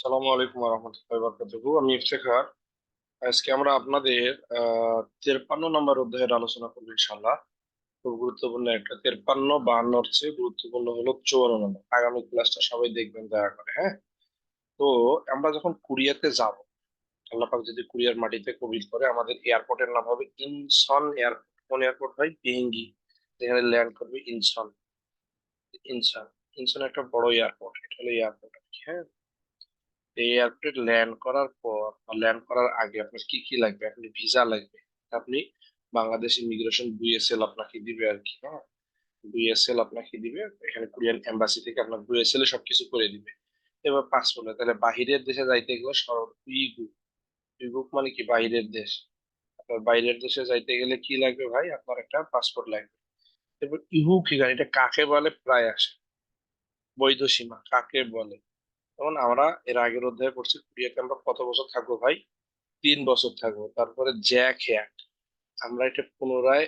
সালামু আলাইকুম রহমতুল্লাহ বরকাতুহু আমি ইফতেখার। আজকে আমরা আপনাদের তেরপান্ন নম্বর অধ্যায়ের আলোচনা করব ইনশাল্লাহ খুব গুরুত্বপূর্ণ একটা। তেরপান্ন বাহান্নর চেয়ে গুরুত্বপূর্ণ হলো চুয়ান্ন নম্বর। আগামী ক্লাসটা সবাই দেখবেন, দয়া করে হ্যাঁ? তো আমরা যখন কুরিয়াতে যাব, আল্লাহ পাক যদি কুরিয়ার মাটিতে কবিল করে, আমাদের এয়ারপোর্টের নাম হবে ইনসন এয়ারপোর্ট। কোন এয়ারপোর্ট হয় পেহেঙ্গি। যেখানে ল্যান্ড করবে ইনসন। ইনসন। ইনসন একটা বড় এয়ারপোর্ট। এটা হলো এয়ারপোর্ট আর কি হ্যাঁ? এই এয়ারপোর্টে ল্যান্ড করার পর বা ল্যান্ড করার আগে আপনার কি কি লাগবে? আপনি ভিসা লাগবে, আপনি বাংলাদেশ ইমিগ্রেশন বিএসএল আপনাকে দিবে আর কি হ্যাঁ? বিএসএল আপনাকে দিবে, এখানে কোরিয়ান এম্বাসি থেকে আপনার বিএসএল সবকিছু করে দিবে। এবার পাসপোর্ট তাহলে বাহিরের দেশে যাইতে গেলে ইগুক ইগুক মানে কি? বাইরের দেশ। আপনার বাইরের দেশে যাইতে গেলে কি লাগবে ভাই? আপনার একটা পাসপোর্ট লাগবে। এবার ইহু কি এটা কাকে বলে? প্রায় আসে। বৈধ সীমা কাকে বলে? যেমন আমরা এর আগের অধ্যায়ে পড়ছি কুরিয়াতে আমরা কত বছর থাকব ভাই? তিন বছর থাকব। তারপরে জ্যাক হ্যাক। আমরা এটা পুনরায়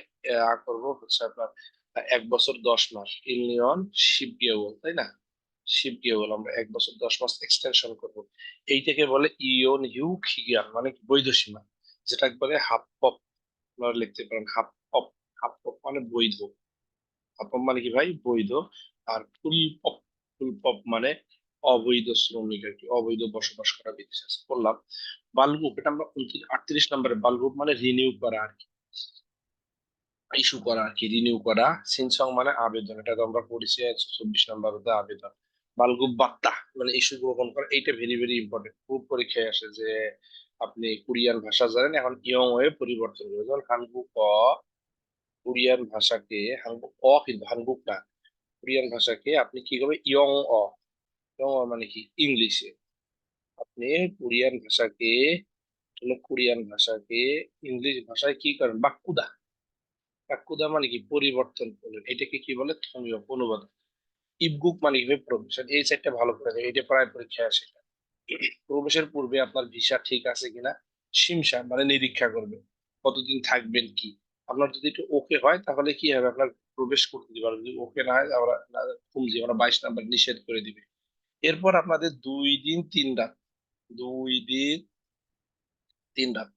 করব হচ্ছে আপনার, এক বছর দশ মাস। ইউনিয়ন শিপ গেওয়াল তাই না? শিপ গেওয়াল আমরা এক বছর দশ মাস এক্সটেনশন করব। এইটাকে বলে ইয়ন হিউ খিগিয়ান মানে বৈধ সীমা যেটা একবারে হাফ পপ, আপনারা লিখতে পারেন, হাফ পপ হাফ পপ মানে বৈধ। হাফ পপ মানে কি ভাই? বৈধ। আর ফুল পপ ফুল পপ মানে অবৈধ শ্রমিক আর কি, অবৈধ বসবাস করা বিদেশে বললাম বালগ্রুপ এটা আমরা আটত্রিশ নম্বরে বালগ্রুপ মানে রিনিউ করা আর কি। ইস্যু করা আর কি রিনিউ করা, সিনসং মানে আবেদন, এটা তো আমরা পড়েছি, চব্বিশ নম্বর আবেদন। বালগ্রুপ বার্তা মানে ইস্যু গ্রহণ করা, এইটা ভেরি ভেরি ইম্পর্টেন্ট খুব পরীক্ষায় আসে যে আপনি কোরিয়ান ভাষা জানেন, এখন ইয়ং হয়ে পরিবর্তন করে যেমন হানগুক অ কোরিয়ান ভাষাকে হানগুক অ কিন্তু হানগুক না। কোরিয়ান ভাষাকে আপনি কি করবে ইয়ং অ ইয়ং মানে কি ইংলিশে। আপনি কোরিয়ান ভাষাকে কোরিয়ান ভাষাকে ইংলিশ ভাষায় কি করেন? বাক্কুদা। বাক্কুদা মানে কি? পরিবর্তন করলেন। এটাকে কি বলে? থমীয় অনুবাদ। ইবগুক মানে কি? প্রফেশন এই সাইডটা ভালো করে দেয় এটা প্রায় পরীক্ষায় আসে। প্রবেশের পূর্বে আপনার ভিসা ঠিক আছে কিনা? সিমসা মানে নিরীক্ষা করবে। কতদিন থাকবেন কি? আপনার যদি একটু ওকে হয়, তাহলে কি হবে? আপনার প্রবেশ করতে দিবে। যদি ওকে না হয়, আমরা কমজি আমরা বাইশ নাম্বার নিষেধ করে দিবে। এরপর আপনাদের দুই দিন, তিন রাত। দুই দিন, তিন রাত।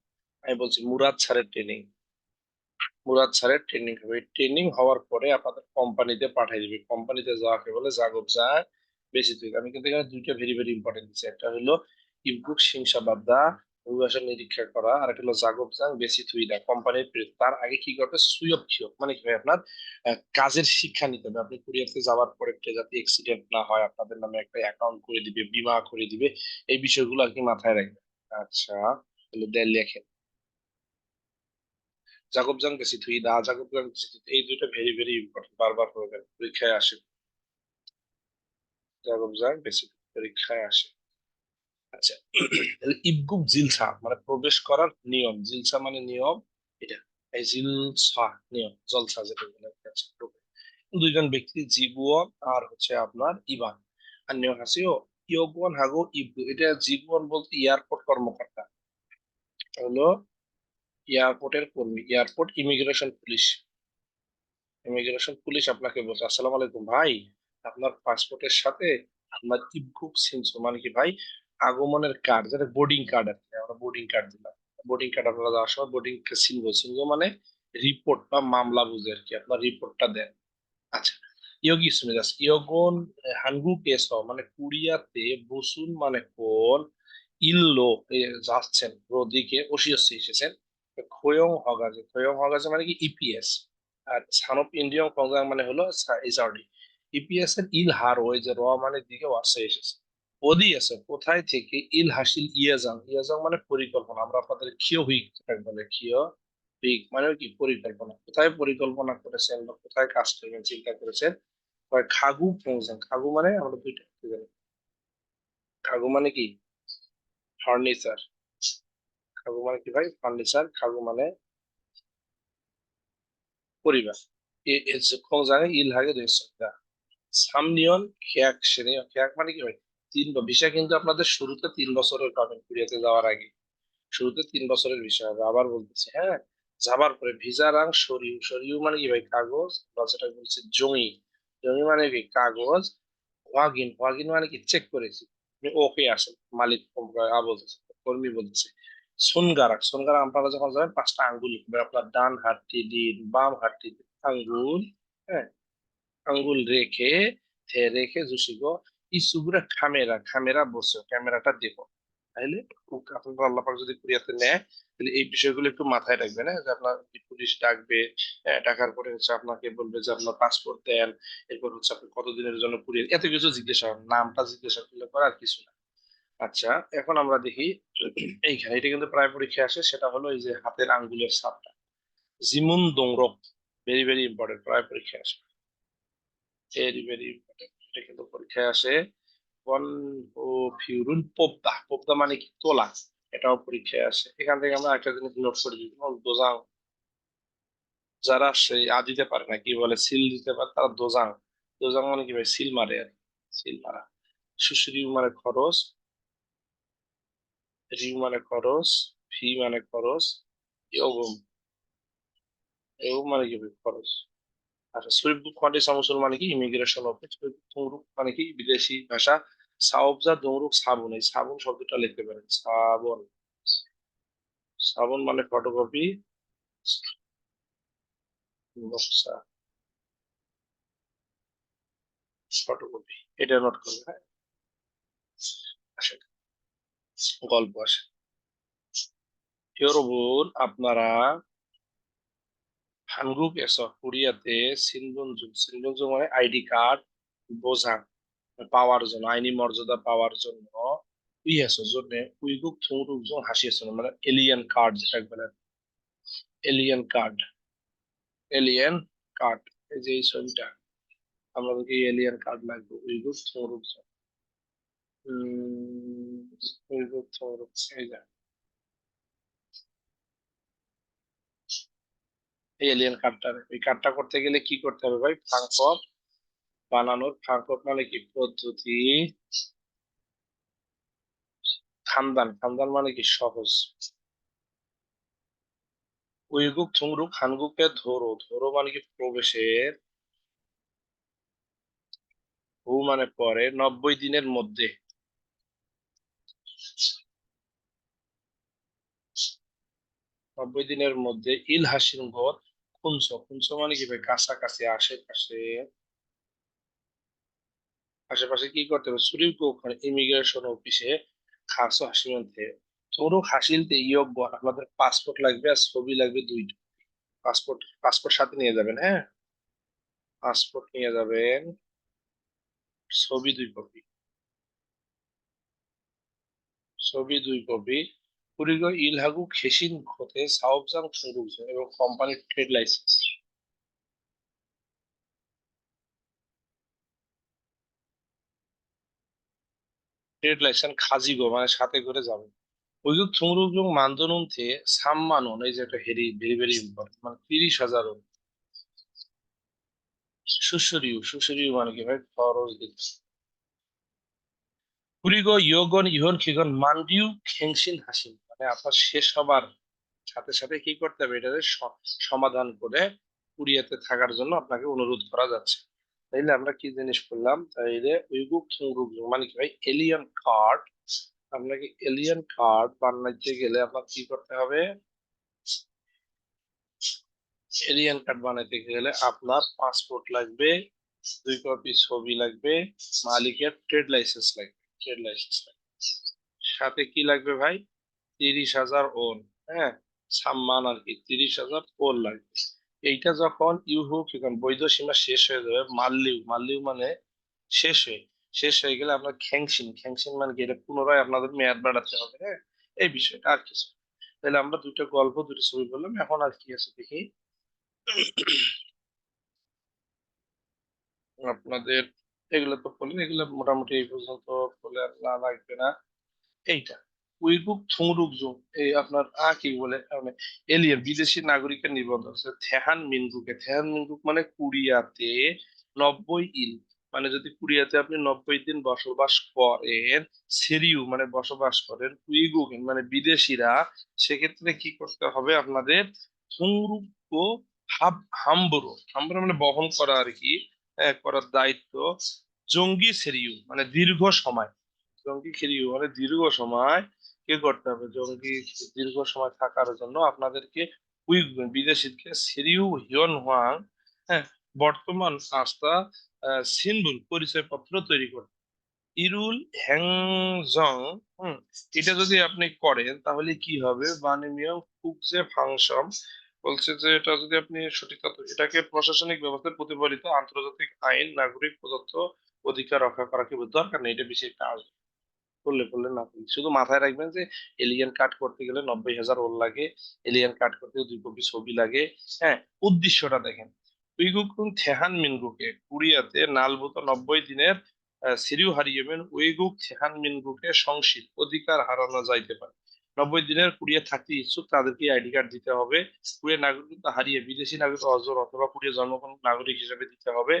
আমি বলছি মুরাদ স্যারের ট্রেনিং মুরাদ স্যারের ট্রেনিং হবে। ট্রেনিং হওয়ার পরে আপনাদের কোম্পানিতে পাঠিয়ে দিবে। কোম্পানিতে যাওয়াকে বলে জাগব যায় বেশি তুই আমি কিন্তু এখানে দুইটা ভেরি ভেরি ইম্পর্টেন্ট দিচ্ছি একটা হলো ইবুক সিংসাবাদা অভিবাসন নিরীক্ষা করা। আর একটা হলো জাগব জাং বেশি থুই দা কোম্পানির তার আগে কি করবে সুয়ব খিয়ব মানে কি আপনার? কাজের শিক্ষা নিতে হবে। আপনি কুরিয়ারতে যাওয়ার পরে যাতে অ্যাক্সিডেন্ট না হয়, আপনাদের নামে একটা অ্যাকাউন্ট করে দিবে, বীমা করে দিবে, এই বিষয়গুলো আর কি মাথায় রাখবেন আচ্ছা তাহলে দেন লেখেন। জাগব জাং বেশি থুই দা জাগব জাং বেশি থুই এই দুটো ভেরি ভেরি ইম্পর্টেন্ট বারবার পরীক্ষায় আসে। জাগব জাং বেশি পরীক্ষায় আসে। আচ্ছা ইবগুক জিলসা মানে প্রবেশ করার নিয়ম জিলসা মানে নিয়ম এটা এই জিলসা নিয়ম জলসা যেটা বলে আচ্ছা, দুইজন ব্যক্তি জিবুয়ন আর হচ্ছে আপনার ইবান আর নিয়ম হাসিও ইয়গুয়ান হাগো ইবগু এটা জিবুয়ন বলতে এয়ারপোর্ট কর্মকর্তা। হলো এয়ারপোর্টের কর্মী airport immigration police. Immigration police আপনাকে বলছে আসসালামু আলাইকুম ভাই আপনার পাসপোর্টের সাথে আপনার ইবগুক সিনসো মানে কি ভাই আগমনের কার্ড যেটা বোর্ডিং কার্ড আর আমরা বোর্ডিং কার্ড দিলাম। বোর্ডিং কার্ড আপনারা যাওয়ার সময় বোর্ডিং সিনগো সিনগো মানে রিপোর্ট বা মামলা বুঝে আর কি, আপনার রিপোর্টটা দেন। আচ্ছা ইয়োগি শুনে যাচ্ছে, ইয়োগন হানগু কেস মানে কুরিয়াতে বসুন মানে কোন, ইল্লো যাচ্ছেন, রদিকে ওসিয়সি এসেছেন, খোয়ং হগাজে খোয়ং হগাজে মানে কি ইপিএস আর সানপ ইন্ডিয়ন কংগ্রাম মানে হলো এসআরডি ইপিএস এর ইল হার ওই যে র মানে দিকে ওয়াসে এসেছে। ওদি আছে, কোথায় থেকে? ইল হাসিল ইয়াজাং। ইয়াজাং মানে পরিকল্পনা। আমরা আপনাদের খিও হুইক বলে খিও হুইক মানে কি? পরিকল্পনা। কোথায় পরিকল্পনা করেছেন বা কোথায় কাজ করবেন চিন্তা করেছেন? খাগু ফংশন খাগু মানে আমরা দুইটা জানি? খাগু মানে কি? ফার্নিচার। খাগু মানে কি ভাই? ফার্নিচার। খাগু মানে পরিবার। খংজাঙে ইল হাগে রেসা সামনিয়ন, খেয়াক শ্রেণি খেয়াক মানে কি ভাই? তিন ভিসা কিন্তু আপনাদের শুরুতে তিন বছরের পাবেন কোরিয়াতে যাওয়ার আগে। শুরুতে তিন বছরের ভিসা হবে। আবার বলতেছি হ্যাঁ? যাবার পরে ভিসা রাং, সরিউ সরিউ মানে কি ভাই? কাগজ? বা যেটা বলছে, জমি। জমি মানে কি? কাগজ। ওয়াগিন। ওয়াগিন মানে কি? চেক করেছি। ওকে আসেন মালিক বলতেছে, কর্মী বলতেছে সোনগারাক সোনগারাক আপনারা যখন যাবেন, পাঁচটা আঙ্গুল আপনার ডান হাতটি দিন, বাম হাতটি আঙ্গুল হ্যাঁ? আঙ্গুল রেখে রেখে জুসিগো বসে ক্যামেরাটা দেখো তাইলে আপনার যদি কুরিয়াতে নেয় তাহলে এই বিষয়গুলো একটু মাথায় রাখবেন হ্যাঁ যে আপনার পুলিশ ডাকবে পরে হচ্ছে আপনাকে বলবে যে আপনার পাসপোর্ট দেন, এরপর হচ্ছে আপনি কতদিনের জন্য কুরিয়ার, এত কিছু জিজ্ঞাসা নামটা জিজ্ঞাসা করলে পরে আর কিছু না। আচ্ছা এখন আমরা দেখি, এইখানে এটা কিন্তু প্রায় পরীক্ষা আসে, সেটা হলো এই যে হাতের আঙ্গুলের ছাপটা। জিমুন দোংরক ভেরি ভেরি ইম্পর্টেন্ট প্রায় পরীক্ষা আসে। ভেরি ভেরি ইম্পর্টেন্ট এটা কিন্তু পরীক্ষায় আসে। ও পোপদা মানে কি? তোলা। এটাও পরীক্ষায় আসে। এখান থেকে আমরা একটা জিনিস নোট করে দিই। দোজাং যারা সেই আ দিতে পারে না, কি বলে? সিল দিতে পারে, তারা দোজাং দোজাং মানে কি ভাই? সিল মারে আর সিল মারা। সুশ্রী মানে খরচ। রিউ মানে খরচ। ফি মানে খরচ। ইয়গম এও মানে কি খরচ। আচ্ছা সুইবদূত মানে সমসল মানে কি? ইমিগ্রেশন অফিস তমরুক মানে কি? বিদেশি ভাষা সাবজা ধমরুক সাবুন। এই সাবুন শব্দটা লিখতে পারেন। সাবন। সাবন মানে ফটোকপি নকশা ফটোকপি এটা নোট করবে হ্যাঁ? গল্প আসে ইউরোবুল আপনারা 한국에서 কোরিয়াতে 신분증 신분증 মানে আইডি কার্ড বোঝা পাওয়ার জন্য আইনি মর্যাদা পাওয়ার জন্য ইয়েসের জন্য উইগুক থুংরুকজন হাসিয়েছেন মানে এলিয়ান কার্ড যেটা বলে এলিয়ান কার্ড এলিয়ান কার্ড এই যে এই ছবিটা আমাদেরকে এলিয়ান কার্ড লাগবে উইগুক থুংরুকজন উইগুক থুংরুক এই যে এই এলিয়ান কার্ডটা এই কার্ডটা করতে গেলে কি করতে হবে ভাই? ফাংফর বানানোর ফাংফর মানে কি? পদ্ধতি। খানদান খানদান মানে কি? সহজ। উইগুক, থুংরুক হানগুকে ধরো। ধরো মানে কি? প্রবেশের হু মানে পরে নব্বই দিনের মধ্যে। নব্বই দিনের মধ্যে ইল হাসিন গড় খুনস খুনস মানে কি ভাই? কাছাকাছি আশেপাশে। আশেপাশে কি করতে হবে? সুরিপ ওখানে ইমিগ্রেশন অফিসে খাসো হাসিমন্তে তোরও হাসিলতে ইয়োগ্য আপনাদের পাসপোর্ট লাগবে আর ছবি লাগবে দুইটা। পাসপোর্ট পাসপোর্ট সাথে নিয়ে যাবেন হ্যাঁ? পাসপোর্ট নিয়ে যাবেন, ছবি দুই কপি ছবি দুই কপি 그리고 일하고 계신 곳에 사업장 등록증 এবং কোম্পানির ট্রেড লাইসেন্স ট্রেড লাইসেন্স খাজিগো মানে সাথে করে যাবে ওইগুলো 등록증 만드는 데 3만 원 এই যে একটা হেরি ভেরি ভেরি ইম্পর্টেন্ট মানে তিরিশ হাজার 원 সুসরিউ সুসরিউ মানে কি ভাই খরচ দিচ্ছে 그리고 ইয়গন ইহন খিগন মান্ডিউ 갱신 하신 মানে আপনার শেষ হবার সাথে সাথে কি করতে হবে? এটা সমাধান করে কুরিয়াতে থাকার জন্য আপনাকে অনুরোধ করা যাচ্ছে। তাইলে আমরা কি জিনিস করলাম? তাইলে উইগুক থুংরুক মানে কি ভাই? এলিয়ান কার্ড আপনাকে এলিয়ান কার্ড বানাইতে গেলে আপনার কি করতে হবে? এলিয়ান কার্ড বানাইতে গেলে আপনার পাসপোর্ট লাগবে, দুই কপি ছবি লাগবে, মালিকের ট্রেড লাইসেন্স লাগবে ট্রেড লাইসেন্স লাগবে। সাথে কি লাগবে ভাই? তিরিশ হাজার ওন হ্যাঁ? সাম্মান আর কি, তিরিশ হাজার ওন লাগবে। এইটা যখন ইউহু এখন বৈধ সীমা শেষ হয়ে যাবে, মাল্লিউ মাল্লিউ মানে শেষ হয়ে শেষ হয়ে গেলে আপনার খ্যাংসিন খ্যাংসিন মানে কি, এটা পুনরায় আপনাদের মেয়াদ বাড়াতে হবে হ্যাঁ? এই বিষয়টা আর কিছু তাহলে আমরা দুটো গল্প, দুটো ছবি বললাম, এখন আর কি আছে দেখি। আপনাদের, এগুলো তো বললেন এগুলো মোটামুটি এই পর্যন্ত বলে না লাগবে না। এইটা। উইগুক থুংরুকজুং এই আপনার আ কি বলে মানে এলিয়ান বিদেশি নাগরিকের নিবন্ধন। থেহান মিনগুকে থেহান মিনগুক মানে কুরিয়াতে নব্বই ইল মানে যদি কুরিয়াতে আপনি নব্বই দিন বসবাস করেন, সেরিউ মানে বসবাস করেন উইগুক মানে বিদেশিরা, সেক্ষেত্রে কি করতে হবে আপনাদের? থুংরুকো হাব, হাম্বরো হাম্বরো মানে বহন করা আর কি করার দায়িত্ব জঙ্গি সেরিউ মানে দীর্ঘ সময়। জঙ্গি খিরিউ মানে দীর্ঘ সময় কি করতে হবে? জঙ্গি দীর্ঘ সময় থাকার জন্য আপনাদেরকে উইগুন বিদেশিকে সিরিউ হিয়ন হোয়াং হ্যাঁ বর্তমান আস্থা সিনবুল পরিচয়পত্র তৈরি করতে ইরুল হ্যাংজং হুম, এটা যদি আপনি করেন তাহলে কি হবে? বানিমিয়াম ফুকজে ফাংশন বলছে যে এটা যদি আপনি সঠিক এটাকে প্রশাসনিক ব্যবস্থায় প্রতিফলিত আন্তর্জাতিক আইন, নাগরিক প্রদত্ত অধিকার রক্ষা করা কি দরকার নেই? এটা বেশি একটা আসবে। করলে করলে না করলে। শুধু মাথায় রাখবেন যে এলিয়ান কাট করতে গেলে নব্বই হাজার ওর লাগে এলিয়ান কাট করতে দুই কপি ছবি লাগে হ্যাঁ? উদ্দেশ্যটা দেখেন। উইগুকুন থেহান মিনগুকে, কুরিয়াতে নালভূত নব্বই দিনের সিরিউ হারিয়েবেন উইগুক থেহান মিনগুকে সংশিত অধিকার হারানো যাইতে পারে। নব্বই দিনের কুড়িয়ে থাকতে ইচ্ছুক, তাদেরকে আইডি কার্ড দিতে হবে। কুড়িয়ে নাগরিকত্ব হারিয়ে বিদেশি নাগরিক অর্জন অথবা কুড়িয়ে জন্মগ্রহণ নাগরিক হিসেবে দিতে হবে।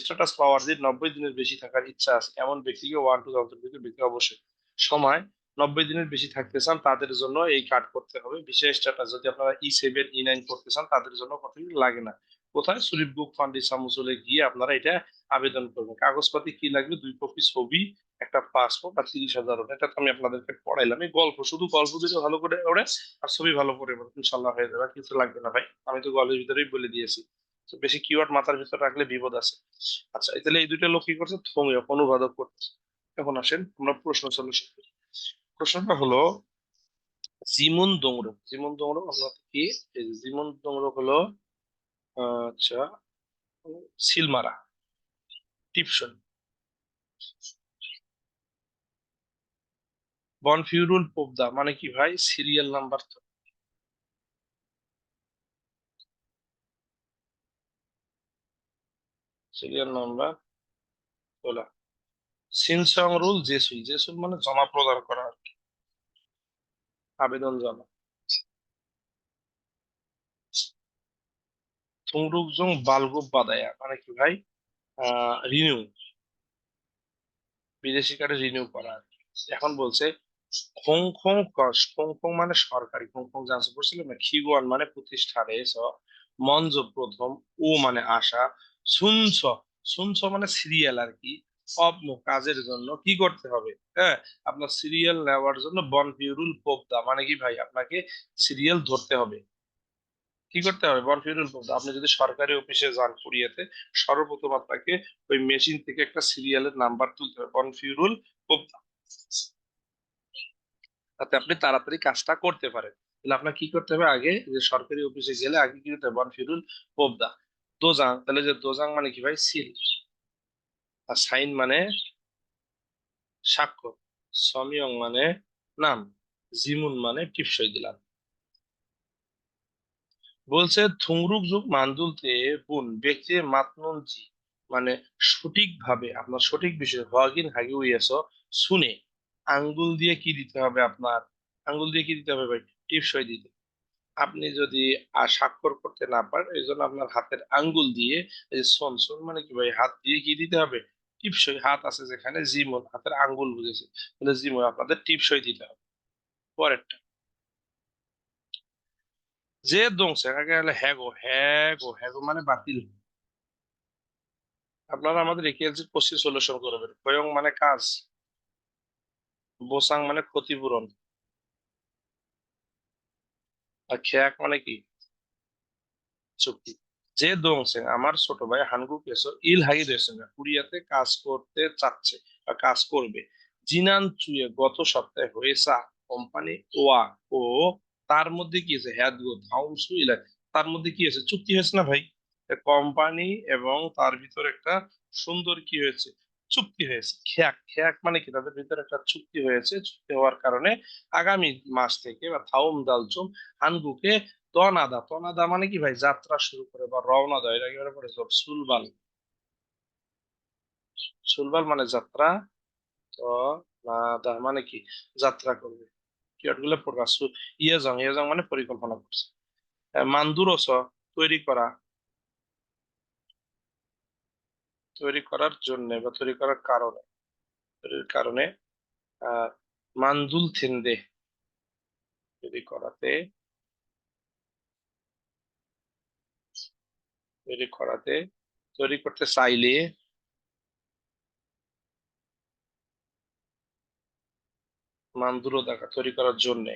স্ট্যাটাস পাওয়ার দিন নব্বই দিনের বেশি থাকার ইচ্ছা আছে। এমন ব্যক্তিকে ওয়ান টু অন্তর্ভুক্ত ব্যক্তি অবশ্যই। সময়, নব্বই দিনের বেশি থাকতে চান, তাদের জন্য এই কার্ড করতে হবে। বিশেষ স্ট্যাটাস যদি আপনারা ই সেভেন ই নাইন করতে চান, তাদের জন্য কত লাগে না। কোথায়? সুরিপ বুক ফান্ড ইসামুসলে গিয়ে আপনারা এটা আবেদন করবেন। কাগজপাতি কি লাগবে? দুই কপি ছবি, একটা পাসপোর্ট আর তিরিশ হাজার এটা আমি আপনাদেরকে পড়াইলাম। এই গল্প, শুধু গল্প দিলে ভালো করে ওরে আর ছবি ভালো করে ইনশাল্লাহ হয়ে যাবে। কিছু লাগবে না ভাই। আমি তো গল্পের ভিতরেই বলে দিয়েছি। বেশি কিওয়ার্ড মাথার ভিতরে রাখলে বিপদ আছে। আচ্ছা তাহলে এই দুইটা লোক কি করছে? থমে অনুবাদক করছে। এখন আসেন, আমরা প্রশ্ন সলিউশন করি। প্রশ্নটা হলো, জিমুন দোংরো জিমুন দোংরো আমরা কি? জিমুন দোংরো হলো আচ্ছা সিলমারা, টিপসন। বনফিউরুল পোবদা মানে কি ভাই? সিরিয়াল নাম্বার তো। সিরিয়াল নাম্বার তোলা সিনসং রুল জেসুই। জেসুই মানে জমা প্রদান করা আর কি। আবেদন জমা। থুংরুকজং বালগুপ বাদায়া মানে কি ভাই? রিনিউ বিদেশি কার্ডে রিনিউ করা এখন বলছে, খং খং কস খং খং মানে সরকারি, খং খং জানতে পড়ছিলাম না? খিগুয়ান মানে প্রতিষ্ঠানে, স মঞ্জ প্রথম, ও মানে আশা শুনছ শুনছ মানে সিরিয়াল আর কি অপ্ন কাজের জন্য কি করতে হবে? হ্যাঁ আপনার সিরিয়াল নেওয়ার জন্য বন পিউরুল পোবদা মানে কি ভাই? আপনাকে সিরিয়াল ধরতে হবে। কি করতে হবে? বন পিউরুল আপনি যদি সরকারি অফিসে যান কুরিয়াতে, সর্বপ্রথম আপনাকে ওই মেশিন থেকে একটা সিরিয়ালের নাম্বার তুলতে হবে। বন পিউরুল পোবদা যাতে আপনি তাড়াতাড়ি কাজটা করতে পারেন। তাহলে আপনার কি করতে হবে আগে? যে সরকারি অফিসে গেলে আগে কি করতে হবে? বনফিরুল পোবদা দোজাং, তাহলে যে দোজাং মানে কি ভাই? সিল। আর সাইন মানে স্বাক্ষর সমিয়ং মানে নাম। জিমুন মানে টিপসই দিলাম। বলছে থুংরুক যুগ মান্দুলতে বুন ব্যক্তি মাতনুন জি মানে সঠিকভাবে, আপনার সঠিক বিষয় হওয়াগিন হাগি উইয়াস, শুনে আঙ্গুল দিয়ে কি দিতে হবে আপনার? আঙ্গুল দিয়ে কি দিতে হবে ভাই? টিপসই দিতে। আপনি যদি স্বাক্ষর করতে না পারেন, এই জন্য আপনার হাতের আঙ্গুল দিয়ে, এই সন সন মানে কি ভাই? হাত দিয়ে কি দিতে হবে? টিপসই হাত আছে যেখানে জিমন হাতের আঙ্গুল বুঝেছে। তাহলে জিমন আপনাদের টিপসই দিতে হবে। পরেরটা যে দংছে আগে হলে হ্যাগো হ্যাগো হ্যাগো মানে বাতিল। আপনারা আমাদের একেএলসি কোশ্চেন সলিউশন করবেন। কয়ং মানে কাজ, বোসাং মানে ক্ষতিপূরণ। আর খেয়াক মানে কি? চুক্তি। যে দংছে আমার ছোট ভাই হানগু কেসো ইল হাগি রয়েছে কুরিয়াতে কাজ করতে চাচ্ছে বা কাজ করবে। জিনান চুয়ে গত সপ্তাহে হয়েছে কোম্পানি ওয়া ও তার মধ্যে কি আছে? হ্যাদ গো ধাউসু ইলা তার মধ্যে কি আছে? চুক্তি হয়েছে না ভাই? কোম্পানি এবং তার ভিতর একটা সুন্দর কি হয়েছে? চুক্তি হয়েছে। খেয়াক খেয়াক মানে কি? তাদের ভিতরে একটা চুক্তি হয়েছে। চুক্তি হওয়ার কারণে আগামী মাস থেকে বা থাউম দালচুম হানগুকে তনাদা। তনাদা মানে কি ভাই? যাত্রা শুরু করে বা রওনা দেয়। এটা পড়ে? সব সুলবাল সুলবাল মানে যাত্রা। তো নাদা মানে কি? যাত্রা করবে। কিওয়ার্ডগুলো প্রকাশ ইয়েজং ইয়েজং মানে পরিকল্পনা করছে মান্দুরস তৈরি করা তৈরি করার জন্য বা তৈরি করার কারণে তৈরির কারণে আহ মান্দুল থেন্দে। তৈরি করাতে তৈরি করাতে তৈরি করতে চাইলে মানদুরো দেখা তৈরি করার জন্য।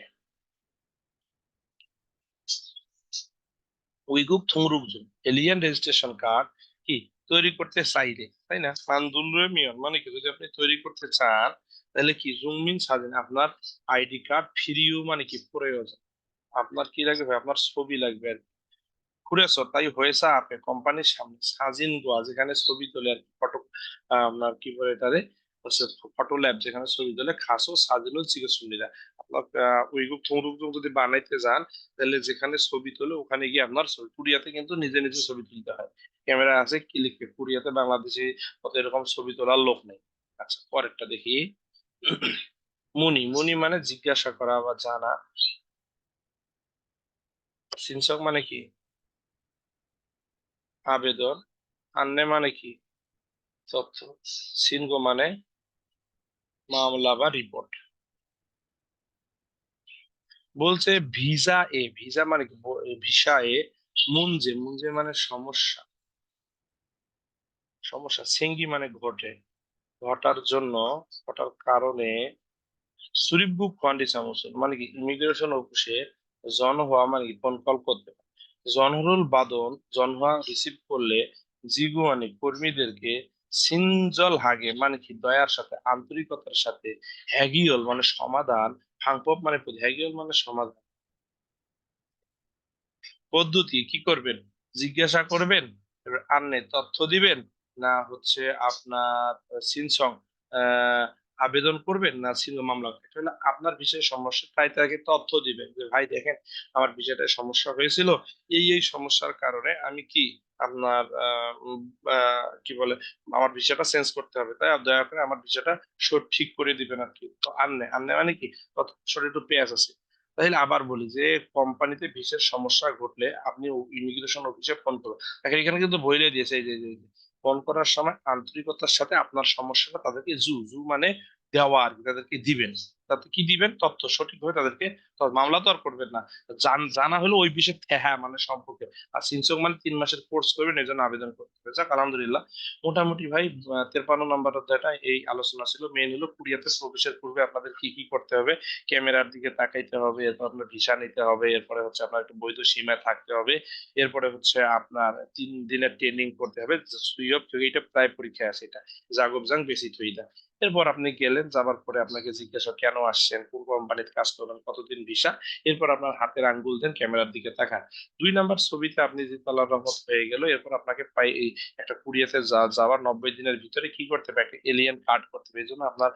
উইগুক থুংরুকজুম এলিয়ান রেজিস্ট্রেশন কার্ড কি? তৈরি করতে চাইলে, তাই না? মানদুলরে মিয়ন মানে কি? যদি আপনি তৈরি করতে চান, তাহলে কি? জুংমিন স্বাধীন আপনার আইডি কার্ড ফ্রিও মানে কি? প্রয়োজন। আপনার কি লাগবে? আপনার ছবি লাগবে আর কি। ঘুরেছ তাই হয়েছে আপনি কোম্পানির সামনে সাজিন গোয়া, যেখানে ছবি তোলে আর ফটো আপনার কি বলে এটারে? হচ্ছে ফটো ল্যাব যেখানে ছবি তোলে, খাসো সাজিনো চিকিৎসুলিরা আপনার উইগুক থুংরুক যদি বানাইতে যান, তাহলে যেখানে ছবি তোলে, ওখানে গিয়ে আপনার ছবি, কুরিয়াতে কিন্তু নিজে নিজে ছবি তুলতে হয়। ক্যামেরা আছে ক্লিকে কুরিয়াতে বাংলাদেশে অত এরকম ছবি তোলার লোক নেই। আচ্ছা পরেরটা দেখি। মুনি মুনি মানে জিজ্ঞাসা করা বা জানা। সিনসক মানে কি? আবেদন। আন্নে মানে কি? তথ্য। সিনগো মানে মামলা বা রিপোর্ট বলছে ভিসা এ ভিসা মানে ভিসা এ মুঞ্জে মুঞ্জে মানে সমস্যা। সমস্যা, সেঙ্গি মানে ঘটে। ঘটার জন্য, ঘটার কারণে সুরিবুক কন্ডিশন মানে কি? ইমিগ্রেশন অফিসে জন হওয়া মানে কি? ফোন কল করতে পারে। জনহরুল বাদন জনহা রিসিভ করলে জিগু মানে কর্মীদেরকে সিনজল হাগে মানে কি? দয়ার সাথে, আন্তরিকতার সাথে হ্যাগিওল মানে সমাধান, হাংপপ মানে হ্যাগিয়ল মানে সমাধান। পদ্ধতি, কি করবেন? জিজ্ঞাসা করবেন আন্নে তথ্য দিবেন, না হচ্ছে আপনার সিনসং আবেদন করবেন না সিঙ্গ মামলা? এটা হলো আপনার বিষয়ে সমস্যা। তাই তাকে তথ্য দিবেন যে ভাই দেখেন আমার বিষয়টা সমস্যা হয়েছিল। এই এই সমস্যার কারণে আমি কি আপনার কি বলে আমার বিষয়টা চেঞ্জ করতে হবে। তাই দয়া করে আমার সঠিক ঠিক করে দিবেন আর কি তো আন্নে আন্নে মানে কি? তথ্য একটু পেঁয়াজ আছে। তাহলে আবার বলি যে কোম্পানিতে ভিসার সমস্যা ঘটলে আপনি ইমিগ্রেশন অফিসে ফোন করবেন। এখানে কিন্তু বইলে দিয়েছে এই যে, ফোন করার সময় আন্তরিকতার সাথে আপনার সমস্যাটা তাদেরকে জু জু মানে দেওয়া আর তাদেরকে দিবেন। তাতে কি দিবেন? তথ্য সঠিকভাবে তাদেরকে মামলা তো আর করবেন না। জান- হলো ওই বিষয়ে হ্যাঁ মানে সম্পর্কে। আর সিনসক মানে তিন মাসের কোর্স করবেন, এই জন্য আবেদন করতে হবে। যাক, আলহামদুলিল্লাহ। মোটামুটি ভাই তেরপান্ন নম্বর অধ্যায়টা এই আলোচনা ছিল। মেন হলো কুরিয়াতে প্রবেশের পূর্বে আপনাদের কি কি করতে হবে? ক্যামেরার দিকে তাকাইতে হবে, এরপর আপনার ভিসা নিতে হবে, এরপরে হচ্ছে আপনার একটু বৈধ সীমায় থাকতে হবে, এরপরে হচ্ছে আপনার তিন দিনের ট্রেনিং করতে হবে। এইটা প্রায় পরীক্ষায় আছে এটা। জাগব জাং বেশি থইদা এরপর আপনি গেলেন, যাবার পরে আপনাকে জিজ্ঞাসা, কেন আসছেন? কোন কোম্পানিতে কাজ করবেন? কতদিন ভিসা? এরপর আপনার হাতের আঙ্গুল দেন, ক্যামেরার দিকে তাকান। দুই নাম্বার ছবিতে আপনি যে তালার রহমত হয়ে গেল, এরপর আপনাকে পাই এই একটা কুরিয়াতে যা যাওয়ার নব্বই দিনের ভিতরে কি করতে হবে? একটা এলিয়েন কার্ড করতে হবে। এই জন্য আপনার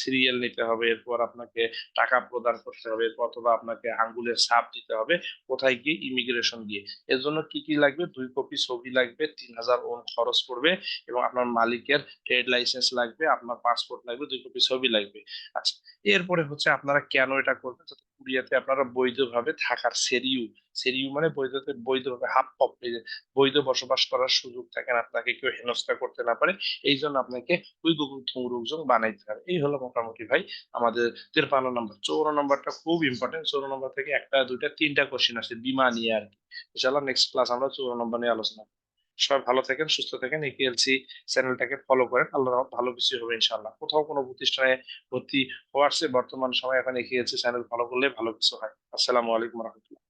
সিরিয়াল নিতে হবে, এরপর আপনাকে টাকা প্রদান করতে হবে, এরপর অথবা আপনাকে আঙ্গুলের ছাপ দিতে হবে, কোথায় গিয়ে ইমিগ্রেশন গিয়ে এর জন্য কি কি লাগবে? দুই কপি ছবি লাগবে, তিন হাজার ওন খরচ পড়বে এবং আপনার মালিকের ট্রেড লাইসেন্স লাগবে, আপনার পাসপোর্ট লাগবে, দুই কপি ছবি লাগবে। আচ্ছা এরপরে হচ্ছে আপনারা কেন এটা করবেন? যাতে কুরিয়াতে আপনারা বৈধভাবে থাকার সেরিউ সেরিউ মানে বৈধতে, বৈধভাবে হাফ পপ বৈধ বসবাস করার সুযোগ থাকেন আপনাকে কেউ হেনস্থা করতে না পারে, এই জন্য আপনাকে ওই গুগল থুংরুকজন বানাইতে হবে। এই হলো মোটামুটি ভাই আমাদের তেরপান্ন নম্বর। চৌর নম্বরটা খুব ইম্পর্টেন্ট চৌর নম্বর থেকে একটা, দুইটা, তিনটা কোশ্চেন আসে, বিমা নিয়ে আর কি। ইনশাল্লাহ নেক্সট ক্লাস আমরা চৌর নম্বর নিয়ে আলোচনা। সবাই ভালো থাকেন, সুস্থ থাকেন। একিএলসি চ্যানেলটাকে ফলো করেন। আল্লাহ ভালো কিছু হবে ইনশাল্লাহ কোথাও কোনো প্রতিষ্ঠানে ভর্তি হওয়ার বর্তমান সময় এখন এগিয়েছে চ্যানেল ফলো করলে ভালো কিছু হয়। আসসালামু আলাইকুম রহমতুল্লাহ।